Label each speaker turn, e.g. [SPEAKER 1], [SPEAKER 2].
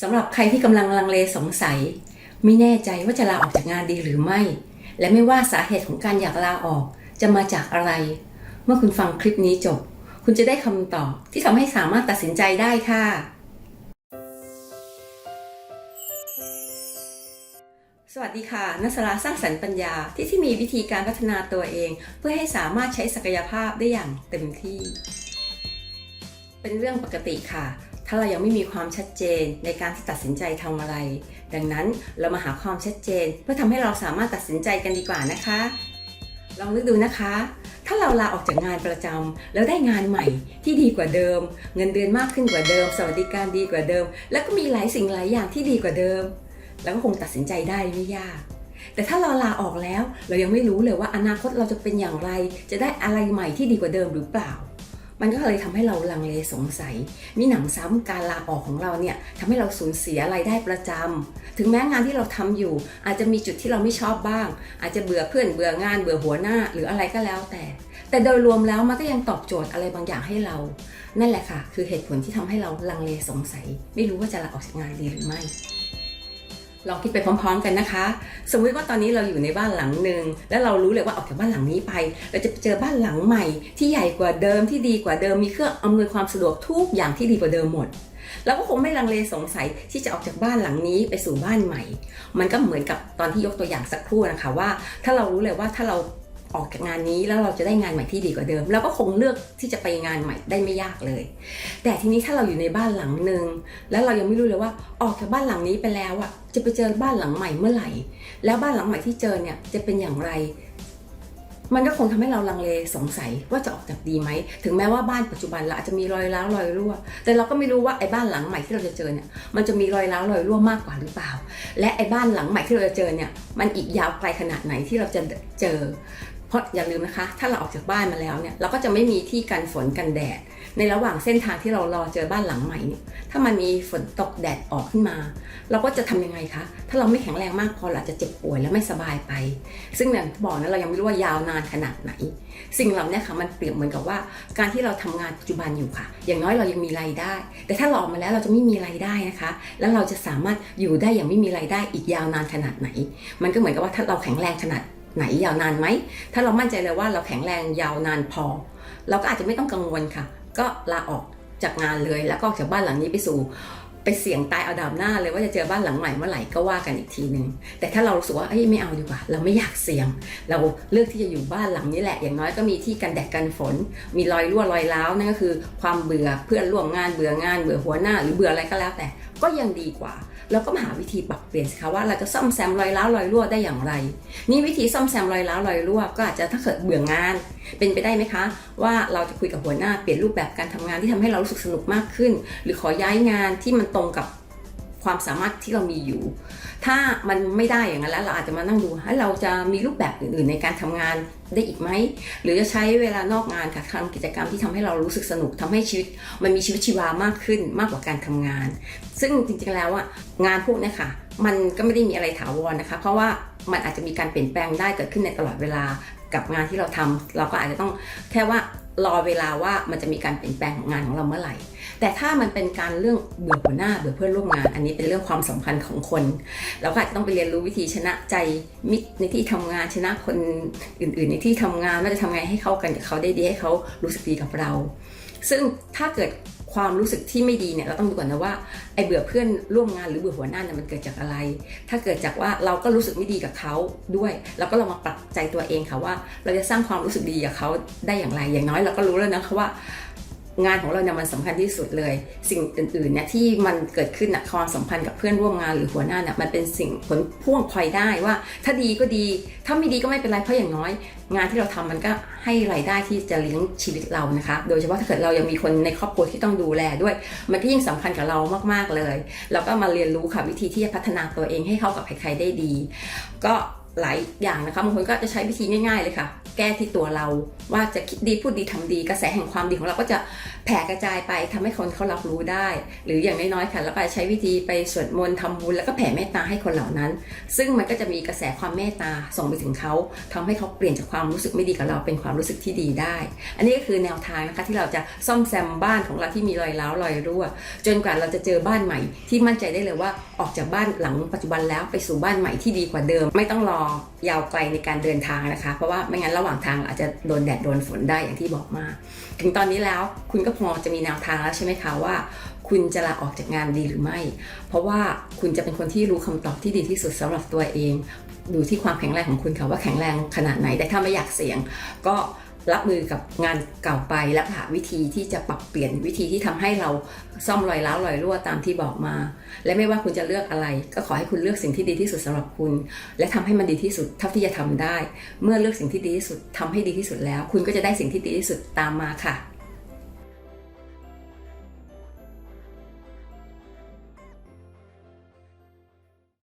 [SPEAKER 1] สำหรับใครที่กำลังลังเลสงสัย ไม่แน่ใจว่าจะลาออกจากงานดีหรือไม่ และไม่ว่าสาเหตุของการอยากลาออกจะมาจากอะไร เมื่อคุณฟังคลิปนี้จบ คุณจะได้คำตอบที่ทำให้สามารถตัดสินใจได้ค่ะ สวัสดีค่ะนัสราสร้างสรรค์ปัญญาที่ที่มีวิธีการพัฒนาตัวเอง เพื่อให้สามารถใช้ศักยภาพได้อย่างเต็มที่ เป็นเรื่องปกติค่ะ ถ้าเรายังไม่มีความชัดเจนในการที่ตัดสินใจทำอะไร ดังนั้นเรามาหาความชัดเจน เพื่อทำให้เราสามารถตัดสินใจกันดีกว่านะคะ ลองนึกดูนะคะ ถ้าเราลาออกจากงานประจำแล้วได้งานใหม่ที่ดีกว่าเดิม เงินเดือนมากขึ้นกว่าเดิม สวัสดิการดีกว่าเดิม แล้วก็มีหลายสิ่งหลายอย่างที่ดีกว่าเดิมแล้วก็คงตัดสินใจได้ไม่ยาก แต่ถ้าเราลาออกแล้ว เรายังไม่รู้เลยว่าอนาคตเราจะเป็นอย่างไร จะได้อะไรใหม่ที่ดีกว่าเดิมหรือเปล่า มันก็เลยทำให้เราลังเลสงสัย มีหนำซ้ำการลาออกของเราเนี่ยทำให้เราสูญเสียรายได้ประจำถึงแม้งานที่เราทำอยู่ อาจจะมีจุดที่เราไม่ชอบบ้าง อาจจะเบื่อเพื่อนเบื่องานเบื่อหัวหน้าหรืออะไรก็แล้วแต่ แต่โดยรวมแล้วมันก็ยังตอบโจทย์อะไรบางอย่างให้เรา นั่นแหละค่ะ คือเหตุผลที่ทำให้เราลังเลสงสัย ไม่รู้ว่าจะลาออกจากงานดีหรือไม่ ลองคิดไปพร้อมๆกันนะคะ สมมติว่าตอนนี้เราอยู่ในบ้านหลังหนึ่งแล้วเรารู้เลยว่าออกจากบ้านหลังนี้ไป เราจะเจอบ้านหลังใหม่ ที่ใหญ่กว่าเดิมที่ดีกว่าเดิมมีเครื่องอำนวยความสะดวกทุกอย่างที่ดีกว่าเดิมหมดเราก็คงไม่ลังเลสงสัยที่จะออกจากบ้านหลังนี้ไปสู่บ้านใหม่ มันก็เหมือนกับตอนที่ยกตัวอย่างสักครู่นะคะว่า ถ้าเรารู้เลยว่าถ้าเรา ออกจากงานนี้แล้วเราจะได้งานใหม่ที่ดีกว่าเดิมเราก็คงเลือกที่จะไปงานใหม่ได้ไม่ยากเลย แต่ทีนี้ถ้าเราอยู่ในบ้านหลังหนึ่งแล้วเรายังไม่รู้เลยว่าออกจากบ้านหลังนี้ไปแล้วอะจะไปเจอบ้านหลังใหม่เมื่อไหร่ แล้วบ้านหลังใหม่ที่เจอเนี่ยจะเป็นอย่างไร มันก็คงทำให้เราลังเลสงสัยว่าจะออกจากดีไหมถึงแม้ว่าบ้านปัจจุบันเราอาจจะมีรอยร้าวรอยรั่ว แต่เราก็ไม่รู้ว่าไอ้บ้านหลังใหม่ที่เราจะเจอเนี่ยมันจะมีรอยร้าวรอยรั่วมากกว่าหรือเปล่า และไอ้บ้านหลังใหม่ที่เราจะเจอเนี่ยมันอีกยาวไกลขนาดไหนที่เราจะเจอ เพราะอย่าลืมนะคะ ถ้าเราออกจากบ้านมาแล้วเนี่ยเราก็จะไม่มีที่กันฝนกันแดด ในระหว่างเส้นทางที่เรารอเจอบ้านหลังใหม่เนี่ยถ้ามันมีฝนตกแดดออกขึ้นมา เราก็จะทำยังไงคะ ถ้าเราไม่แข็งแรงมากพอเราอาจจะเจ็บป่วยและไม่สบายไป ซึ่งอย่างที่บอกนะเรายังไม่รู้ว่ายาวนานขนาดไหน สิ่งเหล่านี้ค่ะมันเปรียบเหมือนกับว่า การที่เราทำงานปัจจุบันอยู่ค่ะ อย่างน้อยเรายังมีรายได้ แต่ถ้าเราออกมาแล้วเราจะไม่มีรายได้นะคะ แล้วเราจะสามารถอยู่ได้อย่างไม่มีรายได้อีกยาวนานขนาดไหน มันก็เหมือนกับว่าถ้าเราแข็งแรงขนาด ไหนยาวนานไหม ถ้าเรามั่นใจเลยว่าเราแข็งแรงยาวนานพอ เราก็อาจจะไม่ต้องกังวลค่ะ ก็ลาออกจากงานเลยแล้วก็จากบ้านหลังนี้ไปสู่ ไปเสี่ยงตายเอาดาบหน้าเลยว่าจะเจอบ้านหลังใหม่เมื่อไหร่ก็ว่ากันอีกทีหนึ่งแต่ถ้าเรารู้สึกว่าเอ้ยไม่เอาดีกว่า เราไม่อยากเสี่ยง เราเลือกที่จะอยู่บ้านหลังนี้แหละ อย่างน้อยก็มีที่กันแดดกันฝน มีรอยรั่วรอยร้าวนั่นก็คือ ความเบื่อเพื่อนร่วมงานเบื่องานเบื่อหัวหน้า หรือเบื่ออะไรก็แล้วแต่ ก็ยังดีกว่าเราก็มาหาวิธีปรับเปลี่ยนสิคะว่าเราจะซ่อมแซมรอยร้าวรอยรั่วได้อย่างไร นี่วิธีซ่อมแซมรอยร้าวรอยรั่วก็อาจจะถ้าเกิดเบื่องาน เป็นไปได้ไหมคะ ว่าเราจะคุยกับหัวหน้าเปลี่ยนรูปแบบการทำงานที่ทำให้เรารู้สึกสนุกมากขึ้น หรือขอย้ายงานที่มันตรงกับความสามารถที่เรามีอยู่ ถ้ามันไม่ได้อย่างนั้นแล้วเราอาจจะมานั่งดูให้เราจะมีรูปแบบอื่นๆในการทำงานได้อีกไหม หรือจะใช้เวลานอกงานค่ะทำกิจกรรมที่ทำให้เรารู้สึกสนุกทำให้ชีวิต มันมีชีวิตชีวามากขึ้นมากกว่าการทำงาน ซึ่งจริงๆแล้วอะงานพวกเนี้ยค่ะ มันก็ไม่ได้มีอะไรถาวรนะคะ เพราะว่ามันอาจจะมีการเปลี่ยนแปลงได้เกิดขึ้นในตลอดเวลากับงานที่เราทำเราก็อาจจะต้องแค่ว่ารอเวลาว่ามันจะมีการเปลี่ยนแปลงของงานของเราเมื่อไหร่ แต่ถ้ามันเป็นการเรื่องเบื่อหัวหน้าเบื่อเพื่อนร่วมงาน อันนี้เป็นเรื่องความสัมพันธ์ของคนเราก็อาจจะต้องไปเรียนรู้วิธีชนะใจมิตรในที่ทำงานชนะคนอื่น ๆ ในที่ทำงานว่าจะทำไงให้เข้ากันกับเขาได้ดีให้เขารู้สึกดีกับเรา ซึ่งถ้าเกิดความรู้สึกที่ไม่ดีเนี่ยเราต้องดูก่อนนะว่าไอ้เบื่อเพื่อนร่วมงานหรือเบื่อหัวหน้าเนี่ยมันเกิดจากอะไร ถ้าเกิดจากว่าเราก็รู้สึกไม่ดีกับเขาด้วย เราก็ลองมาปรับใจตัวเองค่ะว่า เราจะสร้างความรู้สึกดีกับเขาได้อย่างไร อย่างน้อยเราก็รู้แล้วนะคะว่า งานของเราเนี่ยมันสำคัญที่สุดเลย สิ่งอื่นๆเนี่ยที่มันเกิดขึ้นนะความสัมพันธ์กับเพื่อนร่วมงานหรือหัวหน้าเนี่ยมันเป็นสิ่งผลพ่วงพลอยได้ว่า ถ้าดีก็ดี ถ้าไม่ดีก็ไม่เป็นไรเพราะอย่างน้อย งานที่เราทำมันก็ให้รายได้ที่จะเลี้ยงชีวิตเรานะคะ โดยเฉพาะถ้าเกิดเรายังมีคนในครอบครัวที่ต้องดูแลด้วย มันก็ยิ่งสำคัญกับเรามากๆเลย เราก็มาเรียนรู้ค่ะวิธีที่จะพัฒนาตัวเองให้เข้ากับใครๆได้ดี ก็ หลายอย่างนะคะบางคนก็จะใช้วิธีง่ายๆเลยค่ะ แก้ที่ตัวเราว่าจะคิดดีพูดดีทำดี กระแสแห่งความดีของเราก็จะแผ่กระจายไปทำให้คนเขารับรู้ได้ หรืออย่างน้อยๆค่ะแล้วก็ใช้วิธีไปสวดมนต์ทำบุญแล้วก็แผ่เมตตาให้คนเหล่านั้น ซึ่งมันก็จะมีกระแสความเมตตาส่งไปถึงเขาทำให้เขาเปลี่ยนจากความรู้สึกไม่ดีกับเราเป็นความรู้สึกที่ดีได้ อันนี้ก็คือแนวทางนะคะที่เราจะซ่อมแซมบ้านของเราที่มีรอยร้าวรอยรั่ว จนกว่าเราจะเจอบ้านใหม่ ที่มั่นใจได้เลยว่าออกจากบ้านหลังปัจจุบันแล้วไปสู่บ้านใหม่ที่ดีกว่าเดิม ไม่ต้องรอยาวไกลในการเดินทางนะคะ เพราะว่าไม่งั้นระหว่างทางอาจจะโดนแดดโดนฝนได้อย่างที่บอกมา ถึงตอนนี้แล้วคุณก็พอจะมีแนวทางแล้วใช่ไหมคะว่า คุณจะลาออกจากงานดีหรือไม่ เพราะว่าคุณจะเป็นคนที่รู้คำตอบที่ดีที่สุดสำหรับตัวเอง ดูที่ความแข็งแรงของคุณค่ะว่าแข็งแรงขนาดไหนแต่ถ้าไม่อยากเสี่ยง ก็ รับมือกับงานเก่าไปและหาวิธีที่จะปรับเปลี่ยนวิธีที่ทำให้เราซ่อมรอยร้าวรอยรั่วตามที่บอกมา และไม่ว่าคุณจะเลือกอะไร ก็ขอให้คุณเลือกสิ่งที่ดีที่สุดสำหรับคุณ และทำให้มันดีที่สุดเท่าที่จะทำได้ เมื่อเลือกสิ่งที่ดีที่สุดทำให้ดีที่สุดแล้ว คุณก็จะได้สิ่งที่ดีที่สุดตามมาค่ะ